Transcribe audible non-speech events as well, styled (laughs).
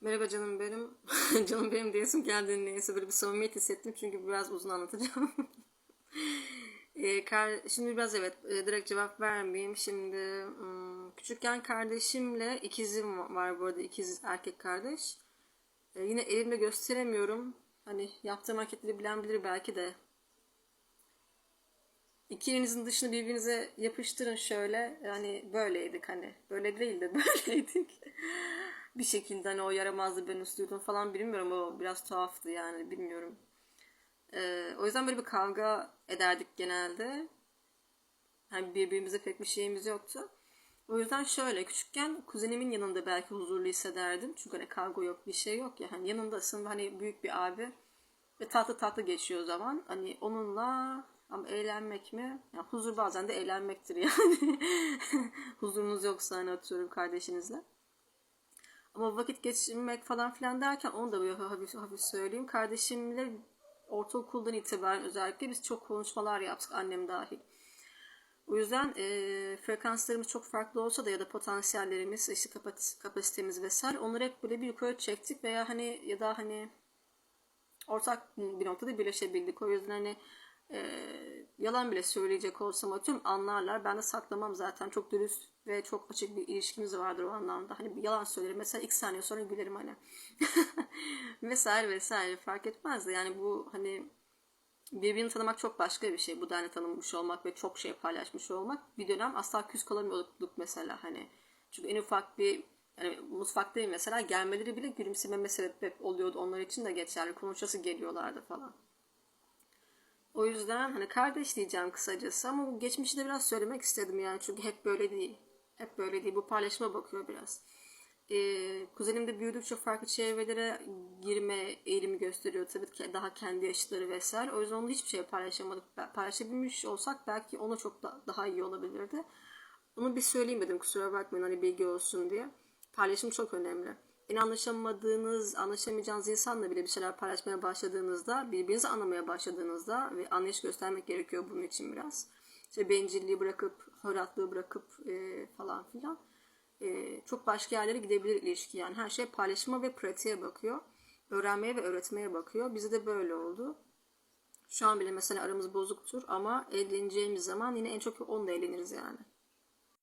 Merhaba canım benim. (laughs) canım benim diyesim geldi neyse böyle bir samimiyet hissettim çünkü biraz uzun anlatacağım. (laughs) Ee, kar- şimdi biraz evet e, direkt cevap vermeyeyim. Şimdi hmm, küçükken kardeşimle ikizim var bu arada ikiz erkek kardeş. Ee, yine elimle gösteremiyorum. Hani yaptığım hareketleri bilen bilir belki de. İki elinizin dışını birbirinize yapıştırın şöyle. Yani böyleydik hani. Böyle değil de (laughs) böyleydik. Bir şekilde hani o yaramazdı ben üstüyordum falan bilmiyorum. O biraz tuhaftı yani bilmiyorum. Ee, o yüzden böyle bir kavga ederdik genelde. Hani birbirimize pek bir şeyimiz yoktu. O yüzden şöyle küçükken kuzenimin yanında belki huzurlu hissederdim. Çünkü hani kavga yok bir şey yok ya. Hani yanındasın hani büyük bir abi ve tatlı tatlı geçiyor o zaman. Hani onunla ama eğlenmek mi? Ya huzur bazen de eğlenmektir yani. (laughs) Huzurunuz yoksa hani atıyorum kardeşinizle. Ama vakit geçirmek falan filan derken onu da böyle hafif hafif söyleyeyim. Kardeşimle ortaokuldan itibaren özellikle biz çok konuşmalar yaptık annem dahil. O yüzden e, frekanslarımız çok farklı olsa da ya da potansiyellerimiz, işte kapasitemiz vesaire onları hep böyle bir yukarı çektik veya hani ya da hani ortak bir noktada birleşebildik. O yüzden hani e, yalan bile söyleyecek olsam atıyorum anlarlar. Ben de saklamam zaten. Çok dürüst ve çok açık bir ilişkimiz vardır o anlamda. Hani bir yalan söylerim. Mesela iki saniye sonra gülerim hani. (laughs) vesaire vesaire fark etmez de yani bu hani birbirini tanımak çok başka bir şey. Bu hani tanınmış olmak ve çok şey paylaşmış olmak. Bir dönem asla küs kalamıyorduk mesela hani. Çünkü en ufak bir yani mutfaktayım mesela gelmeleri bile gülümsememe sebep oluyordu. Onlar için de geçerli. Konuşası geliyorlardı falan. O yüzden hani kardeş diyeceğim kısacası ama bu geçmişi de biraz söylemek istedim yani çünkü hep böyle değil. Hep böyle değil. Bu paylaşıma bakıyor biraz. Ee, kuzenim de büyüdükçe farklı çevrelere girme eğilimi gösteriyor tabii ki daha kendi yaşları vesaire. O yüzden onunla hiçbir şey paylaşamadık. Paylaşabilmiş olsak belki ona çok da, daha iyi olabilirdi. Onu bir söyleyeyim dedim kusura bakmayın hani bilgi olsun diye. Paylaşım çok önemli. Yine anlaşamadığınız, anlaşamayacağınız insanla bile bir şeyler paylaşmaya başladığınızda, birbirinizi anlamaya başladığınızda ve anlayış göstermek gerekiyor bunun için biraz. İşte bencilliği bırakıp, horatlığı bırakıp e, falan filan. E, çok başka yerlere gidebilir ilişki yani. Her şey paylaşıma ve pratiğe bakıyor. Öğrenmeye ve öğretmeye bakıyor. Bize de böyle oldu. Şu an bile mesela aramız bozuktur ama evleneceğimiz zaman yine en çok onunla evleniriz yani.